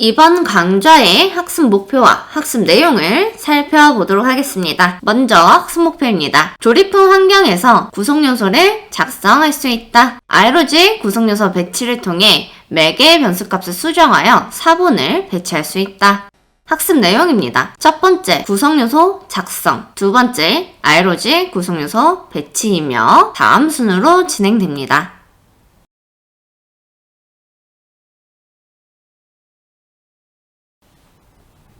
이번 강좌의 학습 목표와 학습 내용을 살펴보도록 하겠습니다. 먼저 학습 목표입니다. 조립품 환경에서 구성 요소를 작성할 수 있다. 아이로지 구성 요소 배치를 통해 매개의 변수값을 수정하여 사본을 배치할 수 있다. 학습 내용입니다. 첫 번째, 구성 요소 작성. 두 번째, 아이로지 구성 요소 배치이며 다음 순으로 진행됩니다.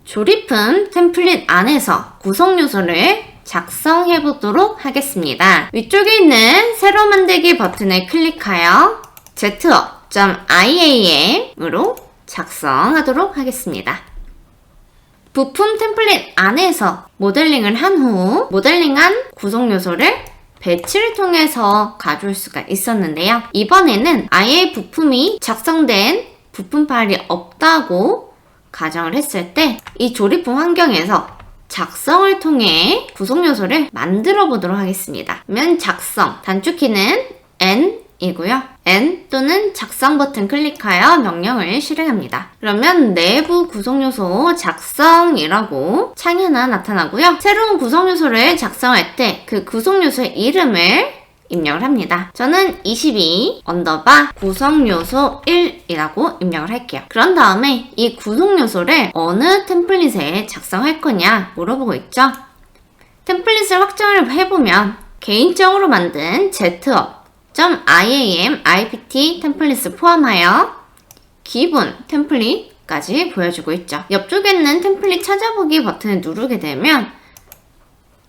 조립품 템플릿 안에서 구성 요소를 작성해 보도록 하겠습니다. 위쪽에 있는 새로 만들기 버튼을 클릭하여 z업.iam으로 작성하도록 하겠습니다. 부품 템플릿 안에서 모델링을 한 후 모델링한 구성 요소를 배치를 통해서 가져올 수가 있었는데요. 이번에는 아예 부품이 작성된 부품 파일이 없다고 가정을 했을 때 이 조립품 환경에서 작성을 통해 구성 요소를 만들어 보도록 하겠습니다. 그러면 작성 단축키는 N이고요. N 또는 작성 버튼 클릭하여 명령을 실행합니다. 그러면 내부 구성 요소 작성이라고 창이 하나 나타나고요. 새로운 구성 요소를 작성할 때 그 구성 요소의 이름을 입력을 합니다. 저는 22 언더바 구성 요소 1이라고 입력을 할게요. 그런 다음에 이 구성 요소를 어느 템플릿에 작성할 거냐 물어보고 있죠. 템플릿을 확정을 해보면 개인적으로 만든 z업.iam ipt 템플릿을 포함하여 기본 템플릿까지 보여주고 있죠. 옆쪽에 있는 템플릿 찾아보기 버튼을 누르게 되면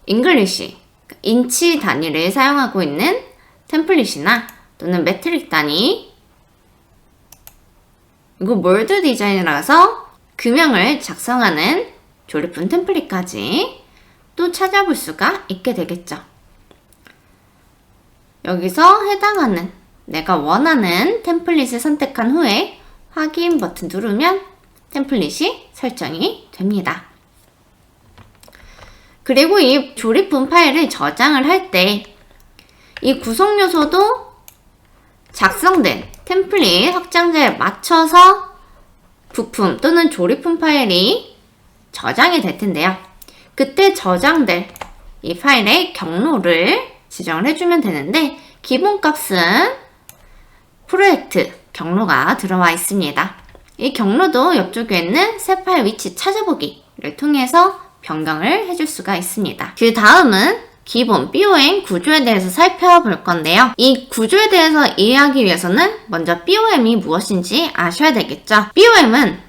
잉글리시 인치 단위를 사용하고 있는 템플릿이나 또는 메트릭 단위 이거 몰드 디자인이라서 금형을 작성하는 조립품 템플릿까지 또 찾아볼 수가 있게 되겠죠. 여기서 해당하는 내가 원하는 템플릿을 선택한 후에 확인 버튼 누르면 템플릿이 설정이 됩니다. 그리고 이 조립품 파일을 저장을 할 때 이 구성 요소도 작성된 템플릿 확장자에 맞춰서 부품 또는 조립품 파일이 저장이 될 텐데요. 그때 저장될 이 파일의 경로를 지정을 해주면 되는데 기본값은 프로젝트 경로가 들어와 있습니다. 이 경로도 옆쪽에 있는 새 파일 위치 찾아보기를 통해서 변경을 해줄 수가 있습니다. 그 다음은 기본 BOM 구조에 대해서 살펴볼 건데요. 이 구조에 대해서 이해하기 위해서는 먼저 BOM이 무엇인지 아셔야 되겠죠. BOM은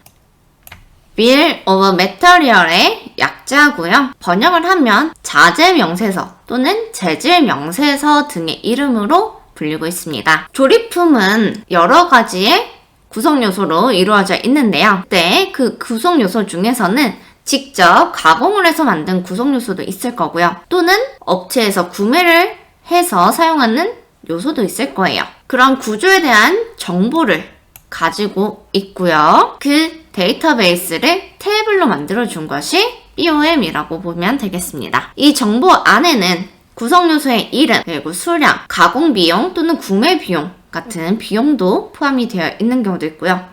Bill of Material의 약자고요. 번역을 하면 자재 명세서 또는 재질 명세서 등의 이름으로 불리고 있습니다. 조립품은 여러 가지의 구성 요소로 이루어져 있는데요. 그때 그 구성 요소 중에서는 직접 가공을 해서 만든 구성 요소도 있을 거고요. 또는 업체에서 구매를 해서 사용하는 요소도 있을 거예요. 그런 구조에 대한 정보를 가지고 있고요. 그 데이터베이스를 테이블로 만들어 준 것이 BOM이라고 보면 되겠습니다. 이 정보 안에는 구성 요소의 이름, 그리고 수량, 가공 비용 또는 구매 비용 같은 비용도 포함이 되어 있는 경우도 있고요.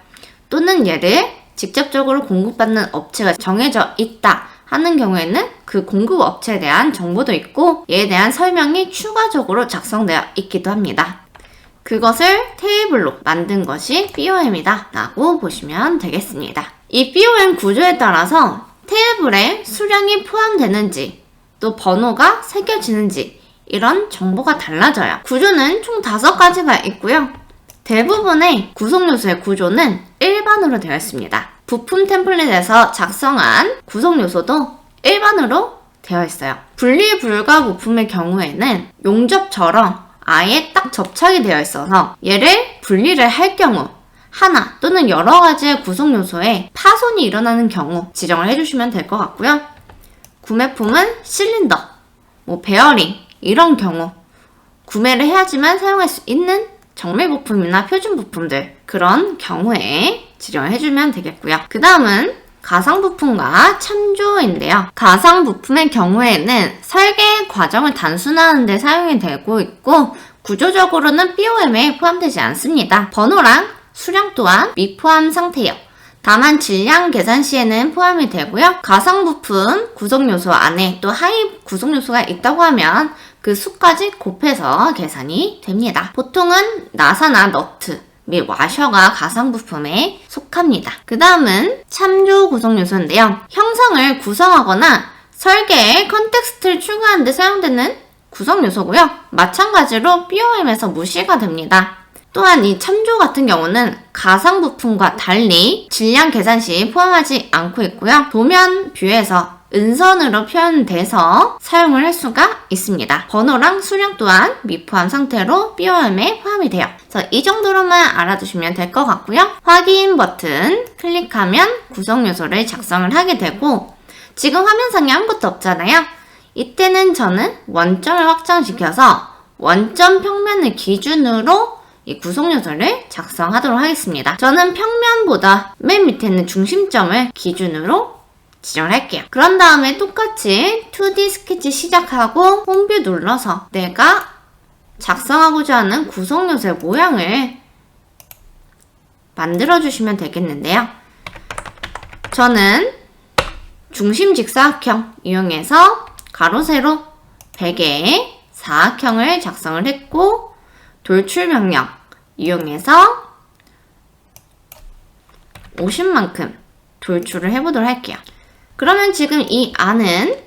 또는 얘를 직접적으로 공급받는 업체가 정해져 있다 하는 경우에는 그 공급 업체에 대한 정보도 있고 이에 대한 설명이 추가적으로 작성되어 있기도 합니다. 그것을 테이블로 만든 것이 BOM이다 라고 보시면 되겠습니다. 이 BOM 구조에 따라서 테이블에 수량이 포함되는지 또 번호가 새겨지는지 이런 정보가 달라져요. 구조는 총 다섯 가지가 있고요. 대부분의 구성 요소의 구조는 일반으로 되어 있습니다. 부품 템플릿에서 작성한 구성 요소도 일반으로 되어 있어요. 분리 불가 부품의 경우에는 용접처럼 아예 딱 접착이 되어 있어서 얘를 분리를 할 경우 하나 또는 여러 가지의 구성 요소에 파손이 일어나는 경우 지정을 해주시면 될 것 같고요. 구매품은 실린더, 뭐 베어링 이런 경우 구매를 해야지만 사용할 수 있는 정밀 부품이나 표준 부품들 그런 경우에 지정을 해주면 되겠고요. 그 다음은 가상 부품과 참조인데요. 가상 부품의 경우에는 설계 과정을 단순화하는 데 사용이 되고 있고 구조적으로는 BOM에 포함되지 않습니다. 번호랑 수량 또한 미포함 상태예요. 다만 질량 계산 시에는 포함이 되고요. 가상 부품 구성 요소 안에 또 하위 구성 요소가 있다고 하면 그 수까지 곱해서 계산이 됩니다. 보통은 나사나 너트 및 와셔가 가상 부품에 속합니다. 그 다음은 참조 구성 요소인데요. 형상을 구성하거나 설계에 컨텍스트를 추구하는 데 사용되는 구성 요소고요. 마찬가지로 BOM에서 무시가 됩니다. 또한 이 참조 같은 경우는 가상 부품과 달리 질량 계산 시 포함하지 않고 있고요. 도면 뷰에서 은선으로 표현돼서 사용을 할 수가 있습니다. 번호랑 수량 또한 미포함 상태로 BOM에 포함이 돼요. 그래서 이 정도로만 알아두시면 될 것 같고요. 확인 버튼 클릭하면 구성 요소를 작성을 하게 되고 지금 화면상에 아무것도 없잖아요. 이때는 저는 원점을 확장시켜서 원점 평면을 기준으로 이 구성 요소를 작성하도록 하겠습니다. 저는 평면보다 맨 밑에 있는 중심점을 기준으로 지정을 할게요. 그런 다음에 똑같이 2D 스케치 시작하고 홈뷰 눌러서 내가 작성하고자 하는 구성 요소의 모양을 만들어 주시면 되겠는데요. 저는 중심 직사각형 이용해서 가로 세로 100의 사각형을 작성을 했고 돌출 명령 이용해서 50만큼 돌출을 해보도록 할게요. 그러면 지금 이 안은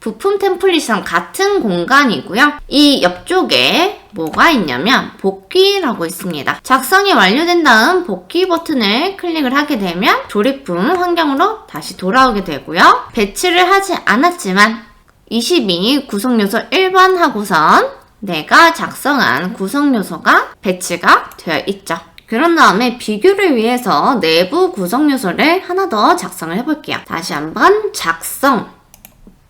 부품 템플릿이랑 같은 공간이고요. 이 옆쪽에 뭐가 있냐면 복귀라고 있습니다. 작성이 완료된 다음 복귀 버튼을 클릭을 하게 되면 조립품 환경으로 다시 돌아오게 되고요. 배치를 하지 않았지만 22 구성요소 1번 하고선 내가 작성한 구성요소가 배치가 되어 있죠. 그런 다음에 비교를 위해서 내부 구성 요소를 하나 더 작성을 해볼게요. 다시 한번 작성.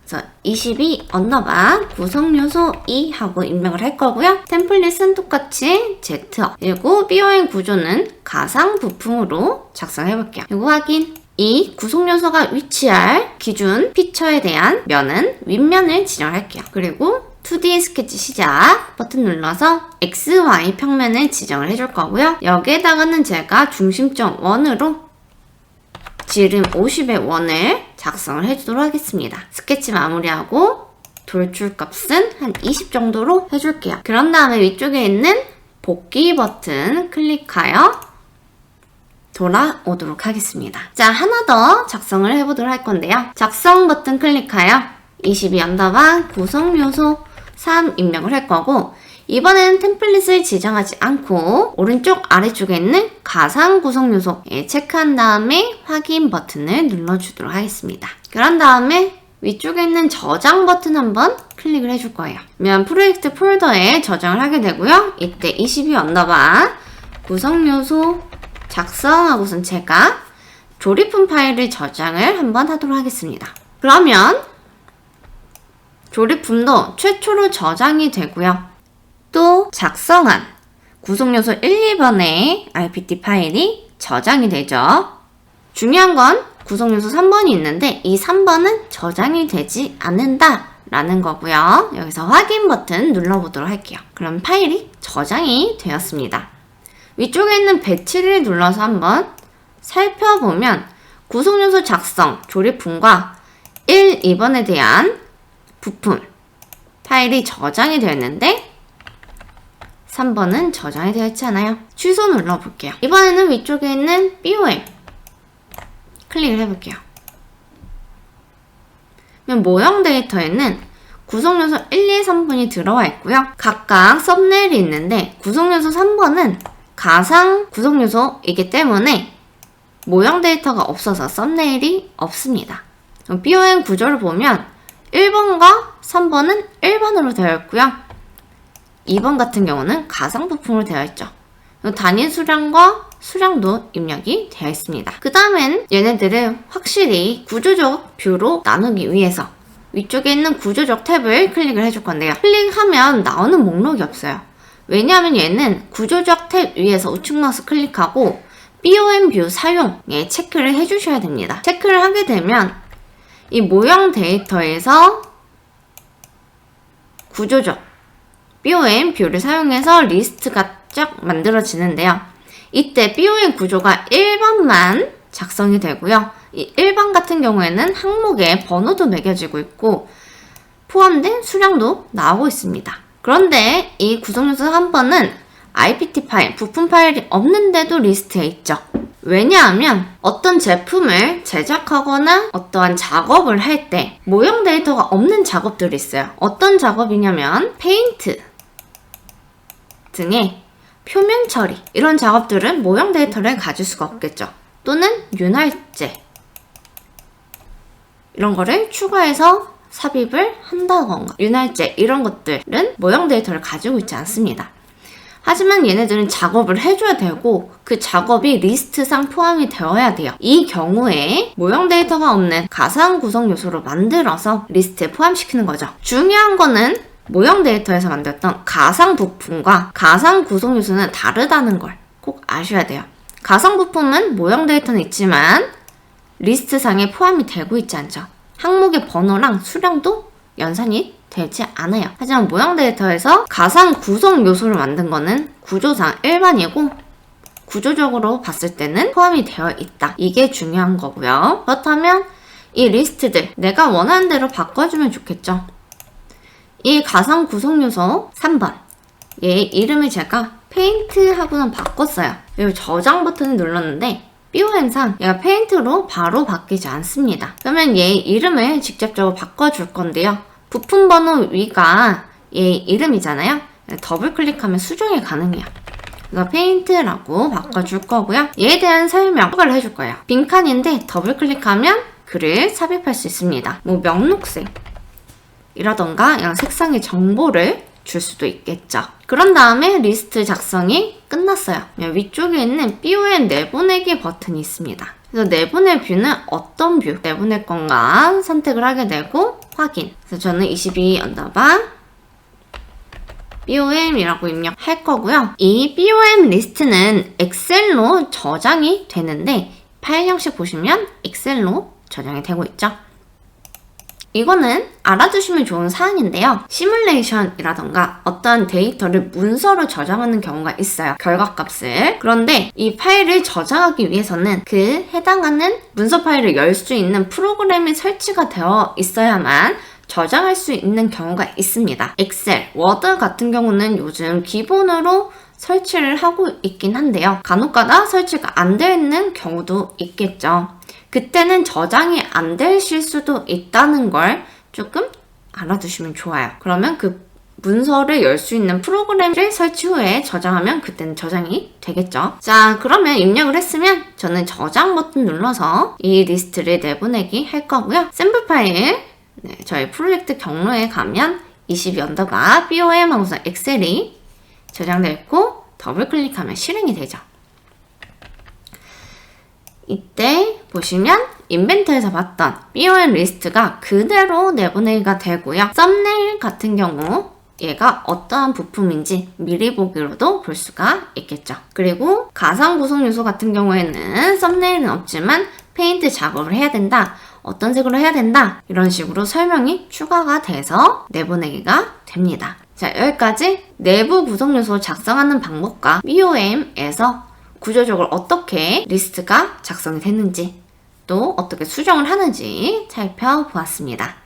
그래서 22 언더바 구성 요소 2 하고 입력을 할 거고요. 템플릿은 똑같이 Z 그리고 BOM 구조는 가상 부품으로 작성해 볼게요. 이거 확인. 이 구성 요소가 위치할 기준 피처에 대한 면은 윗면을 지정할게요. 그리고 2D 스케치 시작 버튼 눌러서 XY 평면을 지정을 해줄 거고요. 여기에다가는 제가 중심점 원으로 지름 50의 원을 작성을 해주도록 하겠습니다. 스케치 마무리하고 돌출 값은 한 20 정도로 해줄게요. 그런 다음에 위쪽에 있는 복귀 버튼 클릭하여 돌아오도록 하겠습니다. 자, 하나 더 작성을 해보도록 할 건데요. 작성 버튼 클릭하여 22 언더바 구성 요소 3 입력을 할 거고 이번에는 템플릿을 지정하지 않고 오른쪽 아래쪽에 있는 가상 구성 요소에 체크한 다음에 확인 버튼을 눌러주도록 하겠습니다. 그런 다음에 위쪽에 있는 저장 버튼 한번 클릭을 해줄 거예요. 그러면 프로젝트 폴더에 저장을 하게 되고요. 이때 22 언더바 구성 요소 작성하고선 제가 조립품 파일을 저장을 한번 하도록 하겠습니다. 그러면 조립품도 최초로 저장이 되고요. 또 작성한 구성요소 1, 2번의 RPT 파일이 저장이 되죠. 중요한 건 구성요소 3번이 있는데 이 3번은 저장이 되지 않는다 라는 거고요. 여기서 확인 버튼 눌러보도록 할게요. 그럼 파일이 저장이 되었습니다. 위쪽에 있는 배치를 눌러서 한번 살펴보면 구성요소 작성, 조립품과 1, 2번에 대한 부품 파일이 저장이 되었는데 3번은 저장이 되어 있지 않아요. 취소 눌러볼게요. 이번에는 위쪽에 있는 BOM 클릭을 해볼게요. 그럼 모형 데이터에는 구성요소 1, 2, 3번이 들어와 있고요. 각각 썸네일이 있는데 구성요소 3번은 가상 구성요소이기 때문에 모형 데이터가 없어서 썸네일이 없습니다. BOM 구조를 보면 1번과 3번은 1번으로 되어 있고요. 2번 같은 경우는 가상 부품으로 되어 있죠. 단위 수량과 수량도 입력이 되어 있습니다. 그 다음엔 얘네들을 확실히 구조적 뷰로 나누기 위해서 위쪽에 있는 구조적 탭을 클릭을 해줄 건데요. 클릭하면 나오는 목록이 없어요. 왜냐하면 얘는 구조적 탭 위에서 우측 마우스 클릭하고 BOM 뷰 사용에 체크를 해주셔야 됩니다. 체크를 하게 되면 이 모형 데이터에서 구조적 BOM 뷰를 사용해서 리스트가 쫙 만들어지는데요. 이때 BOM 구조가 1번만 작성이 되고요. 이 1번 같은 경우에는 항목에 번호도 매겨지고 있고 포함된 수량도 나오고 있습니다. 그런데 이 구성요소 한 번은 IPT 파일, 부품 파일이 없는데도 리스트에 있죠. 왜냐하면 어떤 제품을 제작하거나 어떠한 작업을 할 때 모형 데이터가 없는 작업들이 있어요. 어떤 작업이냐면 페인트 등의 표면 처리 이런 작업들은 모형 데이터를 가질 수가 없겠죠. 또는 윤활제 이런 거를 추가해서 삽입을 한다던가 윤활제 이런 것들은 모형 데이터를 가지고 있지 않습니다. 하지만 얘네들은 작업을 해줘야 되고 그 작업이 리스트상 포함이 되어야 돼요. 이 경우에 모형 데이터가 없는 가상 구성 요소로 만들어서 리스트에 포함시키는 거죠. 중요한 거는 모형 데이터에서 만들었던 가상 부품과 가상 구성 요소는 다르다는 걸 꼭 아셔야 돼요. 가상 부품은 모형 데이터는 있지만 리스트상에 포함이 되고 있지 않죠. 항목의 번호랑 수량도 연산이 되지 않아요. 하지만 모형 데이터에서 가상 구성 요소를 만든 거는 구조상 일반이고 구조적으로 봤을 때는 포함이 되어 있다. 이게 중요한 거고요. 그렇다면 이 리스트들 내가 원하는 대로 바꿔주면 좋겠죠. 이 가상 구성 요소 3번 얘 이름을 제가 페인트하고는 바꿨어요. 그리고 저장 버튼을 눌렀는데 BOM상 얘가 페인트로 바로 바뀌지 않습니다. 그러면 얘 이름을 직접적으로 바꿔줄 건데요. 부품 번호 위가 얘 이름이잖아요. 더블 클릭하면 수정이 가능해요. 그래서 페인트라고 바꿔줄 거고요. 얘에 대한 설명 추가를 해줄 거예요. 빈칸인데 더블 클릭하면 글을 삽입할 수 있습니다. 뭐 명록색 이라던가 이런 색상의 정보를 줄 수도 있겠죠. 그런 다음에 리스트 작성이 끝났어요. 위쪽에 있는 BOM 내보내기 버튼이 있습니다. 그래서 내보낼 뷰는 어떤 뷰 내보낼 건가 선택을 하게 되고 확인. 그래서 저는 22 언더바 BOM이라고 입력할 거고요. 이 BOM 리스트는 엑셀로 저장이 되는데 파일 형식 보시면 엑셀로 저장이 되고 있죠. 이거는 알아두시면 좋은 사항인데요. 시뮬레이션이라던가 어떤 데이터를 문서로 저장하는 경우가 있어요. 결과값을. 그런데 이 파일을 저장하기 위해서는 그 해당하는 문서 파일을 열 수 있는 프로그램이 설치가 되어 있어야만 저장할 수 있는 경우가 있습니다. 엑셀, 워드 같은 경우는 요즘 기본으로 설치를 하고 있긴 한데요. 간혹가다 설치가 안 되어 있는 경우도 있겠죠. 그때는 저장이 안 되실 수도 있다는 걸 조금 알아두시면 좋아요. 그러면 그 문서를 열 수 있는 프로그램을 설치 후에 저장하면 그때는 저장이 되겠죠. 자, 그러면 입력을 했으면 저는 저장 버튼 눌러서 이 리스트를 내보내기 할 거고요. 샘플 파일, 네, 저희 프로젝트 경로에 가면 22 언더바 BOM 하고서 엑셀이 저장되어 있고 더블 클릭하면 실행이 되죠. 이때 보시면 인벤트에서 봤던 BOM 리스트가 그대로 내보내기가 되고요. 썸네일 같은 경우 얘가 어떠한 부품인지 미리 보기로도 볼 수가 있겠죠. 그리고 가상 구성 요소 같은 경우에는 썸네일은 없지만 페인트 작업을 해야 된다. 어떤 색으로 해야 된다. 이런 식으로 설명이 추가가 돼서 내보내기가 됩니다. 자, 여기까지 내부 구성 요소 작성하는 방법과 BOM에서 구조적으로 어떻게 리스트가 작성이 됐는지 또 어떻게 수정을 하는지 살펴보았습니다.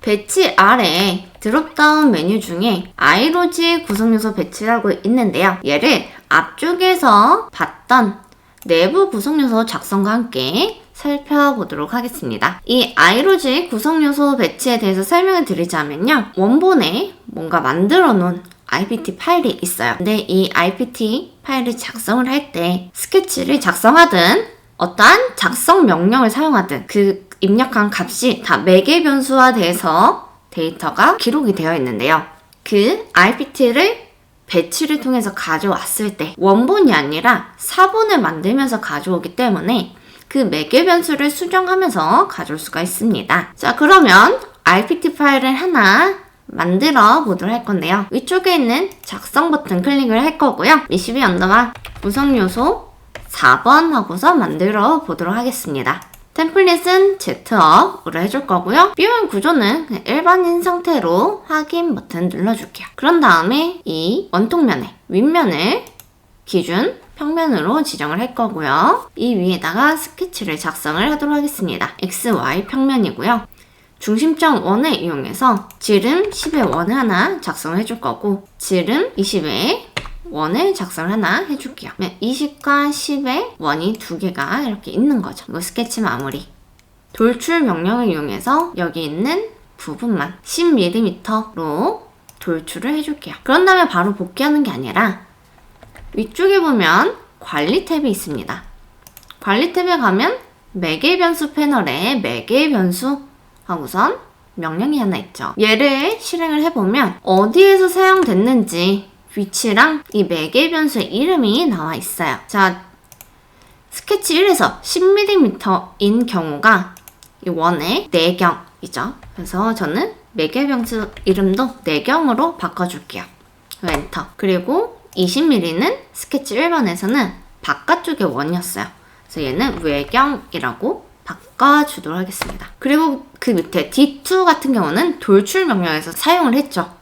배치 아래 드롭다운 메뉴 중에 아이로지 구성요소 배치라고 있는데요. 얘를 앞쪽에서 봤던 내부 구성요소 작성과 함께 살펴보도록 하겠습니다. 이 아이로지 구성 요소 배치에 대해서 설명을 드리자면요. 원본에 뭔가 만들어 놓은 IPT 파일이 있어요. 근데 이 IPT 파일을 작성을 할 때 스케치를 작성하든 어떠한 작성 명령을 사용하든 그 입력한 값이 다 매개 변수화돼서 데이터가 기록이 되어 있는데요. 그 IPT를 배치를 통해서 가져왔을 때 원본이 아니라 사본을 만들면서 가져오기 때문에 그 매개 변수를 수정하면서 가져올 수가 있습니다. 자, 그러면 RPT 파일을 하나 만들어 보도록 할 건데요. 위쪽에 있는 작성 버튼 클릭을 할 거고요. 22 언더바 구성 요소 4번 하고서 만들어 보도록 하겠습니다. 템플릿은 Z업으로 해줄 거고요. 비용 구조는 그냥 일반인 상태로 확인 버튼 눌러줄게요. 그런 다음에 이 원통면의 윗면을 기준 평면으로 지정을 할 거고요. 이 위에다가 스케치를 작성을 하도록 하겠습니다. XY 평면이고요. 중심점 원을 이용해서 지름 10의 원 하나 작성을 해줄 거고 지름 20의 원을 작성을 하나 해줄게요. 20과 10의 원이 두 개가 이렇게 있는 거죠. 이거 스케치 마무리. 돌출 명령을 이용해서 여기 있는 부분만 10mm로 돌출을 해줄게요. 그런 다음에 바로 복귀하는 게 아니라 위쪽에 보면 관리 탭이 있습니다. 관리 탭에 가면 매개 변수 패널에 매개 변수 하고선 명령이 하나 있죠. 얘를 실행을 해보면 어디에서 사용됐는지 위치랑 이 매개 변수의 이름이 나와 있어요. 자, 스케치 1에서 10mm인 경우가 이 원의 내경이죠. 그래서 저는 매개 변수 이름도 내경으로 바꿔줄게요. 엔터. 그리고 20mm는 스케치 1번에서는 바깥쪽의 원이었어요. 그래서 얘는 외경이라고 바꿔주도록 하겠습니다. 그리고 그 밑에 D2 같은 경우는 돌출 명령에서 사용을 했죠.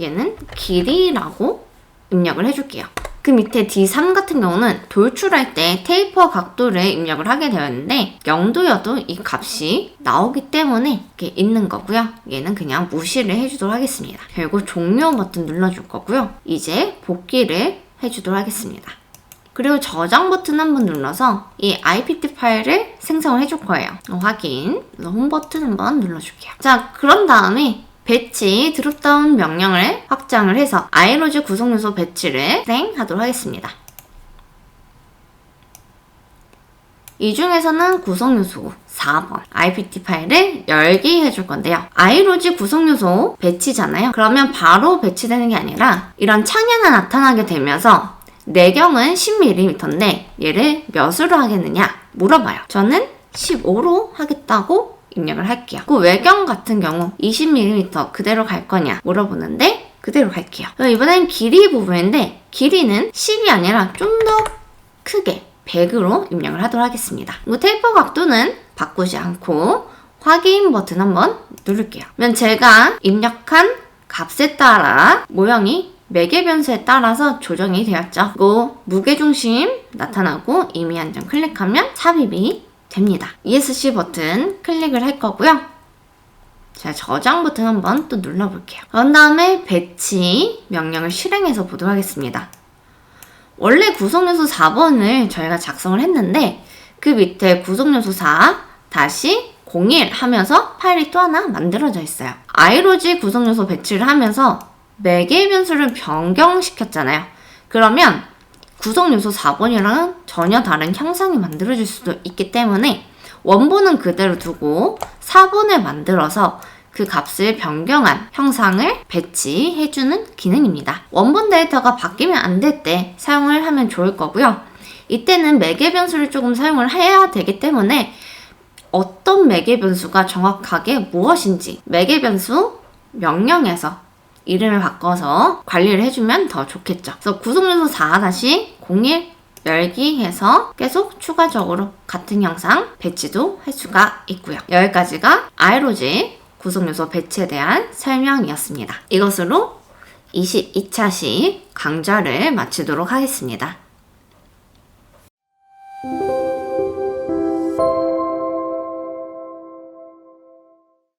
얘는 길이라고 입력을 해줄게요. 그 밑에 D3 같은 경우는 돌출할 때 테이퍼 각도를 입력을 하게 되었는데 0도여도 이 값이 나오기 때문에 이렇게 있는 거고요. 얘는 그냥 무시를 해주도록 하겠습니다. 그리고 종료 버튼 눌러줄 거고요. 이제 복귀를 해주도록 하겠습니다. 그리고 저장 버튼 한 번 눌러서 이 IPT 파일을 생성을 해줄 거예요. 확인. 홈 버튼 한번 눌러줄게요. 자, 그런 다음에 배치 드롭다운 명령을 확장을 해서 아이로즈 구성요소 배치를 실행하도록 하겠습니다. 이 중에서는 구성요소 4번 IPT 파일을 열기 해줄 건데요. 아이로즈 구성요소 배치잖아요. 그러면 바로 배치되는 게 아니라 이런 창이 하나 나타나게 되면서 내경은 10mm인데 얘를 몇으로 하겠느냐 물어봐요. 저는 15로 하겠다고 입력을 할게요. 그 외경 같은 경우 20mm 그대로 갈 거냐 물어보는데 그대로 갈게요. 이번엔 길이 부분인데 길이는 10이 아니라 좀 더 크게 100으로 입력을 하도록 하겠습니다. 이 테이퍼 각도는 바꾸지 않고 확인 버튼 한번 누를게요. 그러면 제가 입력한 값에 따라 모형이 매개 변수에 따라서 조정이 되었죠. 그리고 무게중심 나타나고 이미 한점 클릭하면 삽입이 됩니다. ESC 버튼 클릭을 할 거고요. 자, 저장 버튼 한번 또 눌러볼게요. 그런 다음에 배치 명령을 실행해서 보도록 하겠습니다. 원래 구성요소 4번을 저희가 작성을 했는데 그 밑에 구성요소 4 다시 01 하면서 파일이 또 하나 만들어져 있어요. 아이로지 구성요소 배치를 하면서 매개 변수를 변경시켰잖아요. 그러면 구성 요소 4번이랑은 전혀 다른 형상이 만들어질 수도 있기 때문에 원본은 그대로 두고 4번을 만들어서 그 값을 변경한 형상을 배치해주는 기능입니다. 원본 데이터가 바뀌면 안 될 때 사용을 하면 좋을 거고요. 이때는 매개 변수를 조금 사용을 해야 되기 때문에 어떤 매개 변수가 정확하게 무엇인지 매개 변수 명령에서 이름을 바꿔서 관리를 해주면 더 좋겠죠. 그래서 구성요소 4-01 열기 해서 계속 추가적으로 같은 형상 배치도 할 수가 있고요. 여기까지가 아이로지 구성요소 배치에 대한 설명이었습니다. 이것으로 22차시 강좌를 마치도록 하겠습니다.